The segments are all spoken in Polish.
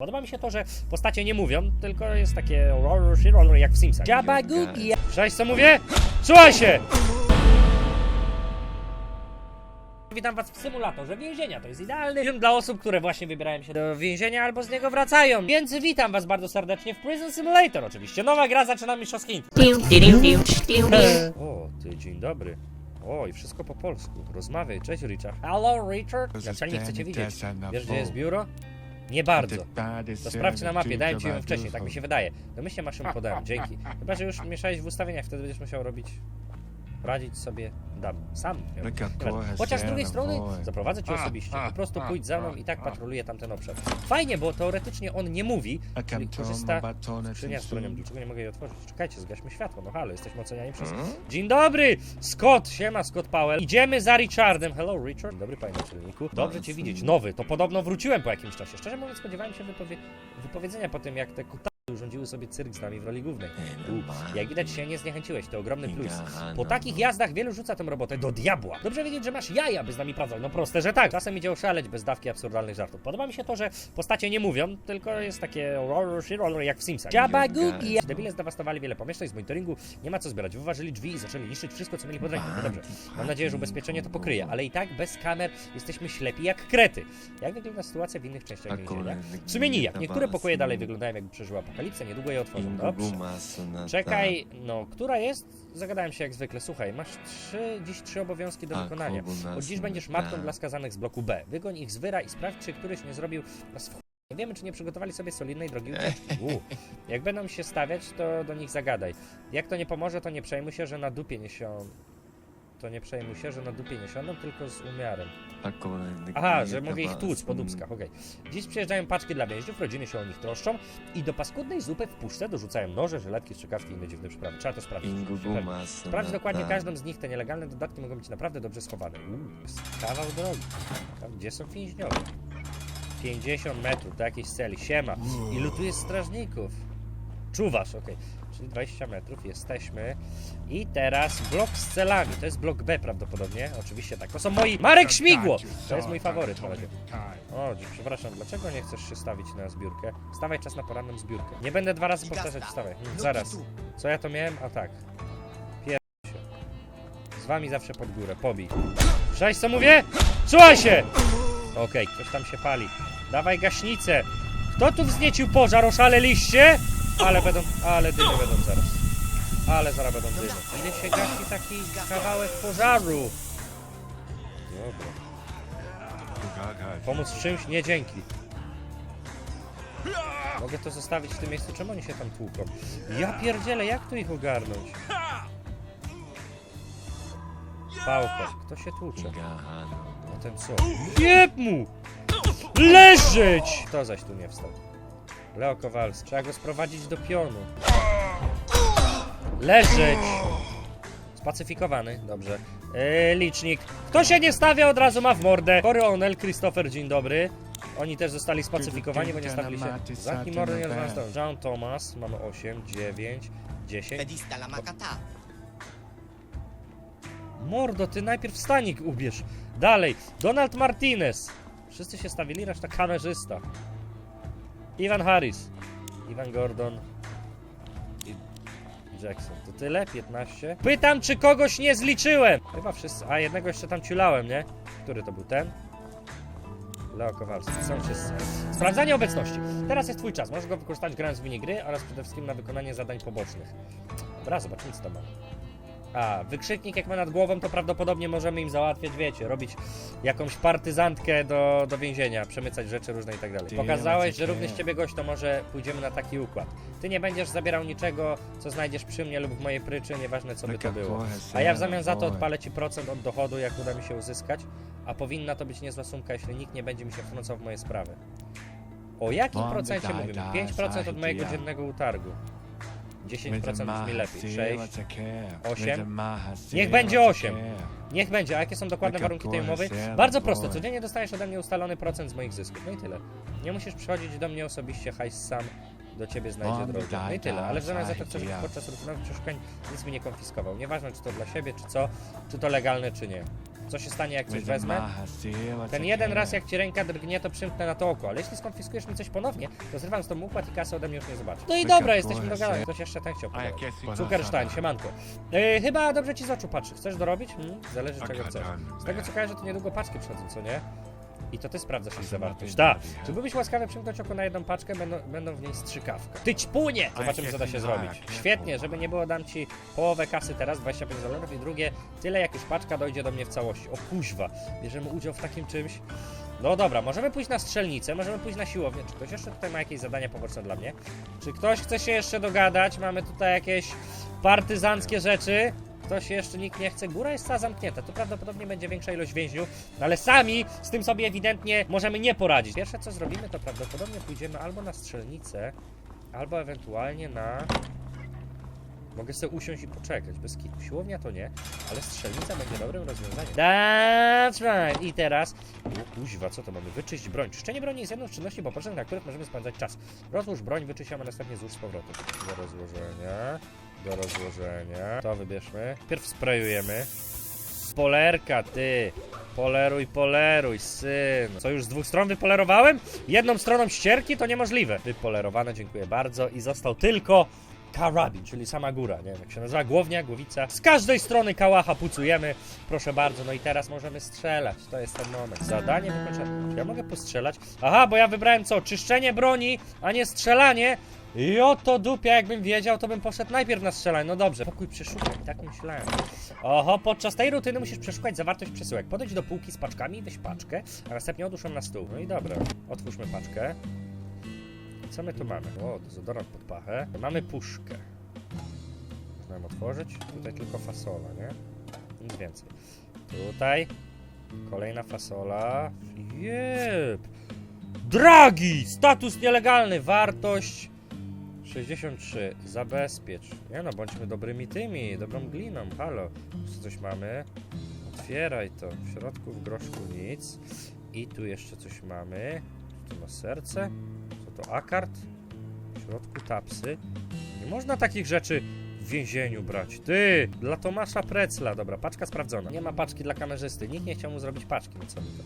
Podoba mi się to, że postacie nie mówią, tylko jest takie roller, roller jak w Simsach. Jabagugi. Słyszałeś co mówię? Słuchaj się! Witam was w symulatorze więzienia. To jest idealny film dla osób, które właśnie wybierają się do więzienia albo z niego wracają. Więc witam was bardzo serdecznie w Prison Simulator. Oczywiście nowa gra zaczyna mistrzowski intro. O, ty dzień dobry. O, i wszystko po polsku. Rozmawiaj, cześć Richard. Hello Richard. Naczelnik chce cię widzieć. Wiesz gdzie jest biuro? Nie bardzo. To sprawdź na mapie, dałem ci ją wcześniej, tak mi się wydaje. Domyślnie masz ją podałem, dzięki. Chyba, że już mieszałeś w ustawieniach, wtedy będziesz musiał robić... Radzić sobie dam. Sam. Chociaż z drugiej strony zaprowadzę cię osobiście. Po prostu pójdź za mną i tak patroluję tamten obszar. Fajnie, bo teoretycznie on nie mówi, czyli korzysta z skrzynia z bronią. Dlaczego nie mogę jej otworzyć? Czekajcie, zgaśmy światło. No halo, jesteśmy oceniani przez... Dzień dobry! Scott! Siema, Scott Powell. Idziemy za Richardem. Hello, Richard. Dzień dobry, panie naczelniku. Dobrze cię widzieć. Nowy. To podobno wróciłem po jakimś czasie. Szczerze mówiąc, spodziewałem się wypowie... wypowiedzenia po tym, jak te kuta urządziły sobie cyrk z nami w roli głównej. U, jak widać się nie zniechęciłeś, to ogromny plus. Po takich jazdach wielu rzuca tę robotę do diabła. Dobrze wiedzieć, że masz jaja, by z nami pracować. No proste, że tak. Czasem idzie oszaleć bez dawki absurdalnych żartów. Podoba mi się to, że postacie nie mówią, tylko jest takie jak w Simsach. Jabagugi. Debile zdewastowali wiele pomieszczeń z monitoringu, nie ma co zbierać. Wyważyli drzwi i zaczęli niszczyć wszystko, co mieli pod ręką. No dobrze. Mam nadzieję, że ubezpieczenie to pokryje, ale i tak bez kamer jesteśmy ślepi jak krety. Jak wygląda sytuacja w innych częściach więzienia? W sumie nijak. Niektóre pokoje dalej wyglądają jakby przeżyły apokalipsę, niedługo je otworzą. Dobrze. Czekaj, no, która jest? Zagadałem się jak zwykle. Słuchaj, masz trzy, dziś trzy obowiązki do wykonania. Od dziś będziesz matką dla skazanych z bloku B. Wygoń ich z wyra i sprawdź, czy któryś nie zrobił nas w. Nie wiemy, czy nie przygotowali sobie solidnej drogi ucieczki. U. Jak będą się stawiać, to do nich zagadaj. Jak to nie pomoże, to nie przejmuj się, że na dupie nie się... To nie przejmuj się, że na dupie nie siądą, tylko z umiarem. Aha, że mogę ich tłuc po dubskach, okej. Dziś przyjeżdżają paczki dla więźniów, rodziny się o nich troszczą i do paskudnej zupy w puszce dorzucają noże, żelatki, strzykawki i inne dziwne przyprawy. Trzeba to sprawdzić. Sprawdź dokładnie każdą z nich, te nielegalne dodatki mogą być naprawdę dobrze schowane. Uuu, jest kawał drogi. Tam, gdzie są więźniowie? 50 metrów do jakiejś celi, siema. Ilu tu jest strażników? Czuwasz, okej. Czyli 20 metrów, jesteśmy. I teraz blok z celami. To jest blok B prawdopodobnie. Oczywiście tak. To są moi... Marek Śmigło! To jest mój faworyt na razie. O, przepraszam, dlaczego nie chcesz się stawić na zbiórkę? Stawaj czas na poranną zbiórkę. Nie będę dwa razy powtarzać, wstawaj. Hmm, zaraz. Co ja to miałem? A tak. Pier... się. Z wami zawsze pod górę, pobij. Słyszałeś co mówię? Słuchaj się! Okej, ktoś tam się pali. Dawaj gaśnicę. Kto tu wzniecił pożar? Oszaleliście? Ale będą, ale dymy będą zaraz. Ale zaraz będą dymy. Ile się gasi taki kawałek pożaru? Dobra. Pomóc w czymś? Nie, dzięki. Mogę to zostawić w tym miejscu, czemu oni się tam tłuką? Ja pierdzielę, jak tu ich ogarnąć? Pałko, kto się tłucze? A ten co? Jeb mu! Leżeć! Kto zaś tu nie wstał? Leo Kowalski. Trzeba go sprowadzić do pionu. Leżeć! Spacyfikowany, dobrze. Yy, licznik. Kto się nie stawia, od razu ma w mordę. Cory O'Neill, Christopher, dzień dobry. Oni też zostali spacyfikowani, bo nie stawili się. Zamknij mordę, nie rozmawiam z tobą. John Thomas, mamy 8, 9, 10. Pedista la macata. Mordo, ty najpierw stanik ubierz. Dalej, Donald Martinez. Wszyscy się stawili, reszta kamerzysta. Ivan Harris. Ivan Gordon. I Jackson. To tyle? 15. Pytam, czy kogoś nie zliczyłem. Chyba wszyscy. A, jednego jeszcze tam ciulałem, nie? Który to był ten? Leo Kowalski. Są wszyscy. Sprawdzanie obecności. Teraz jest twój czas. Możesz go wykorzystać grając w minigry oraz przede wszystkim na wykonanie zadań pobocznych. Dobra, zobaczymy co to ma. A, wykrzyknik jak ma nad głową, to prawdopodobnie możemy im załatwiać, wiecie, robić jakąś partyzantkę do, do więzienia, przemycać rzeczy różne i tak dalej. Pokazałeś, że również ciebie gość, to może pójdziemy na taki układ. Ty nie będziesz zabierał niczego, co znajdziesz przy mnie lub w mojej pryczy, nieważne co by to było. A ja w zamian za to odpalę ci procent od dochodu, jak uda mi się uzyskać, a powinna to być niezła sumka, jeśli nikt nie będzie mi się wtrącał w moje sprawy. O jakim procencie mówimy? daj, 5% od mojego dziennego utargu. 10% brzmi lepiej. 6, osiem. Niech Niech będzie osiem. Niech będzie. A jakie są dokładne warunki tej umowy? Bardzo proste. Codziennie dostajesz ode mnie ustalony procent z moich zysków. No i tyle. Nie musisz przychodzić do mnie osobiście, hajs sam do ciebie znajdzie drogę. No i tyle. Ale w zamian za to ja. podczas rutynowych przeszukań nic mi nie konfiskował. Nieważne, czy to dla siebie, czy co, czy to legalne, czy nie. Co się stanie, jak coś wezmę. Ten jeden raz, jak ci ręka drgnie, to przymknę na to oko, ale jeśli skonfiskujesz mi coś ponownie, to zrywam z tą układ i kasę ode mnie już nie zobaczy. No i dobra, jesteśmy dogadani. Ktoś jeszcze ten chciał powiedzieć. Zuckerstein, siemanko. Yy, chyba dobrze ci z oczu patrzy. Chcesz dorobić? Hmm? Zależy czego chcesz. Z tego co kojarzę, to niedługo paczki przychodzą, co nie? I to ty sprawdzasz ich zawartość. Da. Czy byłbyś łaskawy przymknąć oko na jedną paczkę, będą, będą w niej strzykawka. Ty ćpunie! Zobaczymy co da się zrobić. Świetnie, żeby nie było, dam ci połowę kasy teraz, 25 dolarów i drugie, tyle jak już paczka dojdzie do mnie w całości. O kuźwa, bierzemy udział w takim czymś. No dobra, możemy pójść na strzelnicę, możemy pójść na siłownię. Czy ktoś jeszcze tutaj ma jakieś zadania poboczne dla mnie? Czy ktoś chce się jeszcze dogadać? Mamy tutaj jakieś partyzanckie rzeczy. Ktoś jeszcze nikt nie chce. Góra jest cała zamknięta. Tu prawdopodobnie będzie większa ilość więźniów, no ale sami z tym sobie ewidentnie możemy nie poradzić. Pierwsze co zrobimy, to prawdopodobnie pójdziemy albo na strzelnicę, albo ewentualnie na. Mogę sobie usiąść i poczekać, bez kitu. Siłownia to nie, ale strzelnica będzie dobrym rozwiązaniem. That's right. I teraz. O kuźwa, co to mamy? Wyczyść broń. Czyszczenie broni jest jedną z czynności pobocznych, na których możemy spędzać czas. Rozłóż broń, wyczyściamy, następnie złóż z powrotem. Do rozłożenia. Do rozłożenia. To wybierzmy. Pierw sprayujemy. Polerka, ty. Poleruj, poleruj, syn. Co, już z dwóch stron wypolerowałem? Jedną stroną ścierki? To niemożliwe. Wypolerowane, dziękuję bardzo. I został tylko karabin, czyli sama góra, nie wiem jak się nazywa, głownia, głowica. Z każdej strony kałacha pucujemy, proszę bardzo, no i teraz możemy strzelać, to jest ten moment. Zadanie wykończone. Ja mogę postrzelać? Aha, bo ja wybrałem co? Czyszczenie broni, a nie strzelanie. I oto dupia, jakbym wiedział, to bym poszedł najpierw na strzelanie. No dobrze, pokój przeszukań, tak myślałem. Oho, podczas tej rutyny musisz przeszukać zawartość przesyłek. Podejdź do półki z paczkami, weź paczkę, a następnie odłóż ją na stół. No i dobra, otwórzmy paczkę. Co my tu mamy? O, dezodorant pod pachę. Mamy puszkę. Można ją otworzyć. Tutaj tylko fasola, nie? Nic więcej. Tutaj kolejna fasola. Jep! Dragi! Status nielegalny. Wartość 63. Zabezpiecz. Nie no, bądźmy dobrymi tymi, dobrą gliną. Halo. Tu coś mamy. Otwieraj to. W środku w groszku nic. I tu jeszcze coś mamy. Co to ma serce? Co to akard? W środku tapsy. Nie można takich rzeczy w więzieniu brać. Ty! Dla Tomasza Precla. Dobra, paczka sprawdzona. Nie ma paczki dla kamerzysty. Nikt nie chciał mu zrobić paczki. No co mi to?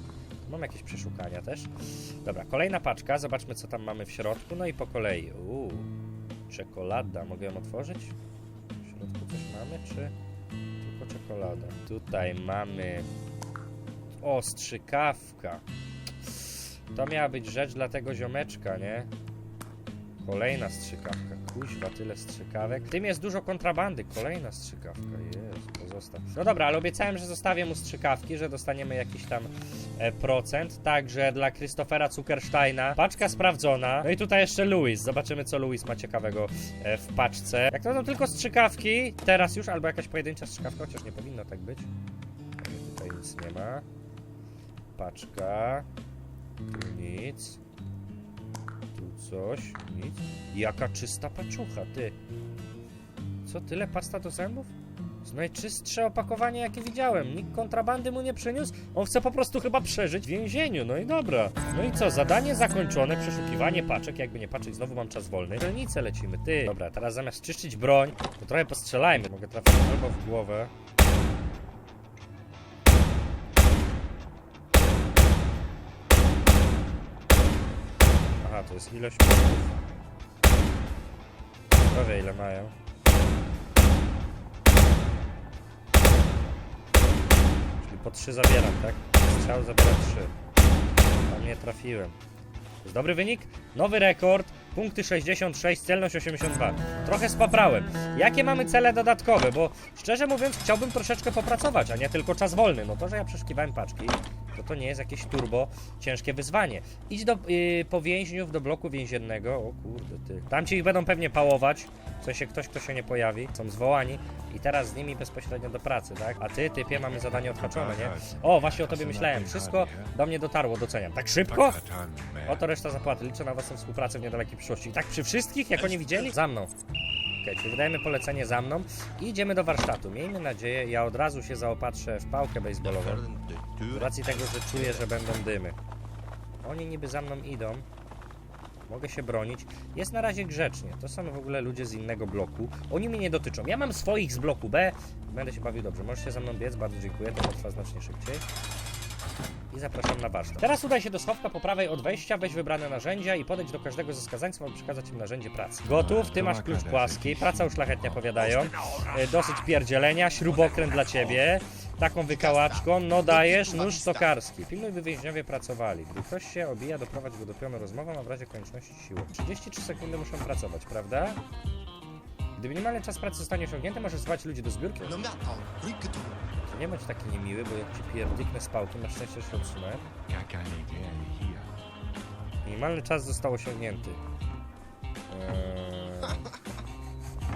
Mam jakieś przeszukania też. Dobra, kolejna paczka. Zobaczmy, co tam mamy w środku. No i po kolei. Uuu, czekolada. Mogę ją otworzyć? W środku coś mamy, czy tylko czekolada? Tutaj mamy ostrzykawka. To miała być rzecz dla tego ziomeczka, nie? Kolejna strzykawka. Kuźwa, tyle strzykawek. W tym jest dużo kontrabandy. Kolejna strzykawka. Jezu, pozostaw. No dobra, ale obiecałem, że zostawię mu strzykawki, że dostaniemy jakiś tam e, procent. Także dla Christophera Zuckersteina paczka sprawdzona. No i tutaj jeszcze Louis. Zobaczymy, co Louis ma ciekawego e, w paczce. Jak to będą tylko strzykawki, teraz już, albo jakaś pojedyncza strzykawka, chociaż nie powinno tak być. Tutaj nic nie ma. Paczka. Nic. Coś. Nic. Jaka czysta paczucha, ty. Co, tyle pasta do zębów? To najczystsze opakowanie, jakie widziałem. Nikt kontrabandy mu nie przyniósł. On chce po prostu chyba przeżyć w więzieniu. No i dobra. No i co? Zadanie zakończone. Przeszukiwanie paczek. Jakby nie patrzeć, znowu mam czas wolny. Strzelnicę lecimy, ty. Dobra, teraz zamiast czyszczyć broń, to trochę postrzelajmy. Mogę trafić albo w głowę. To jest ilość punktów. Prawie ile mają. Czyli po 3 zabieram, tak? Strzał zabiera 3. Tam nie trafiłem. To jest dobry wynik? Nowy rekord. Punkty 66, celność 82. Trochę spaprałem. Jakie mamy cele dodatkowe? Bo szczerze mówiąc chciałbym troszeczkę popracować, a nie tylko czas wolny. No to, że ja przeszukiwałem paczki, to to nie jest jakieś turbo ciężkie wyzwanie. Idź do, yy, po więźniów do bloku więziennego. O kurde ty. Tam ci ich będą pewnie pałować. W sensie ktoś, kto się nie pojawi. Są zwołani. I teraz z nimi bezpośrednio do pracy, tak? A ty, typie, mamy zadanie odhaczone, nie? O, właśnie o tobie myślałem. Wszystko do mnie dotarło, doceniam. Tak szybko? Oto reszta zapłaty. Liczę na waszą współpracę w niedalekiej przyszłości. I tak przy wszystkich, jak oni widzieli? Za mną. Okej, czyli wydajemy polecenie za mną i idziemy do warsztatu. Miejmy nadzieję, ja od razu się zaopatrzę w pałkę baseballową. Z racji tego, że czuję, że będą dymy. Oni niby za mną idą. mogę się bronić. Jest na razie grzecznie. To są w ogóle ludzie z innego bloku. Oni mnie nie dotyczą. Ja mam swoich z bloku B. Będę się bawił dobrze. Możecie za mną biec, bardzo dziękuję. To potrwa znacznie szybciej. I zapraszam na warsztat. Teraz udaj się do schowka po prawej od wejścia, weź wybrane narzędzia i podejdź do każdego ze skazańców, aby przekazać im narzędzie pracy. Gotów? Ty masz klucz płaski. Praca uszlachetnia powiadają. E, Dosyć pierdzielenia, śrubokręt dla ciebie. Taką wykałaczką, no dajesz, nóż stokarski. Pilnuj, by więźniowie pracowali. Gdy ktoś się obija, doprowadź go do pionu rozmową, a w razie konieczności siłą. 33 sekundy muszą pracować, prawda? Gdy minimalny czas pracy zostanie osiągnięty, możesz zwać ludzi do zbiórki. Nie bądź taki niemiły, bo jak ci pierdyknę z pałki, na szczęście się odsunę. Minimalny czas został osiągnięty. Eee...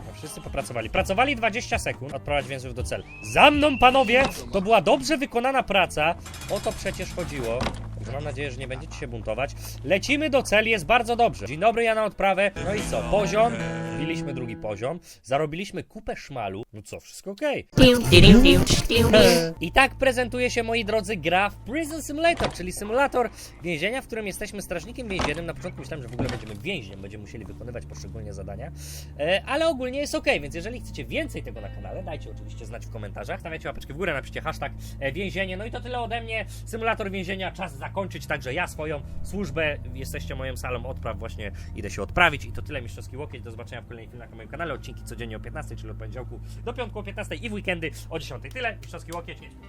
No, wszyscy popracowali. Pracowali 20 sekund. Odprowadź więzów do celu. Za mną, panowie! To była dobrze wykonana praca. O to przecież chodziło. Także mam nadzieję, że nie będziecie się buntować. Lecimy do celi, jest bardzo dobrze. Dzień dobry, ja na odprawę. No i co? Poziom. Wbiliśmy drugi poziom. Zarobiliśmy kupę szmalu. No co, wszystko okej. I tak prezentuje się, moi drodzy, gra w Prison Simulator, czyli symulator więzienia, w którym jesteśmy strażnikiem więziennym. Na początku myślałem, że w ogóle będziemy więźniem, będziemy musieli wykonywać poszczególne zadania, e, ale ogólnie jest ok, więc jeżeli chcecie więcej tego na kanale, dajcie oczywiście znać w komentarzach, stawiajcie łapeczkę w górę, napiszcie hashtag e, więzienie. No i to tyle ode mnie. Symulator więzienia, czas zakończyć, także ja swoją służbę, jesteście moją salą odpraw, właśnie idę się odprawić i to tyle, mistrzowski łokieć. Do zobaczenia w kolejnych filmach na moim kanale, odcinki codziennie o 15, czyli od poniedziałku do piątku o 15 i w weekendy o 10. Tyle, mistrzowski łokieć, jedźmy.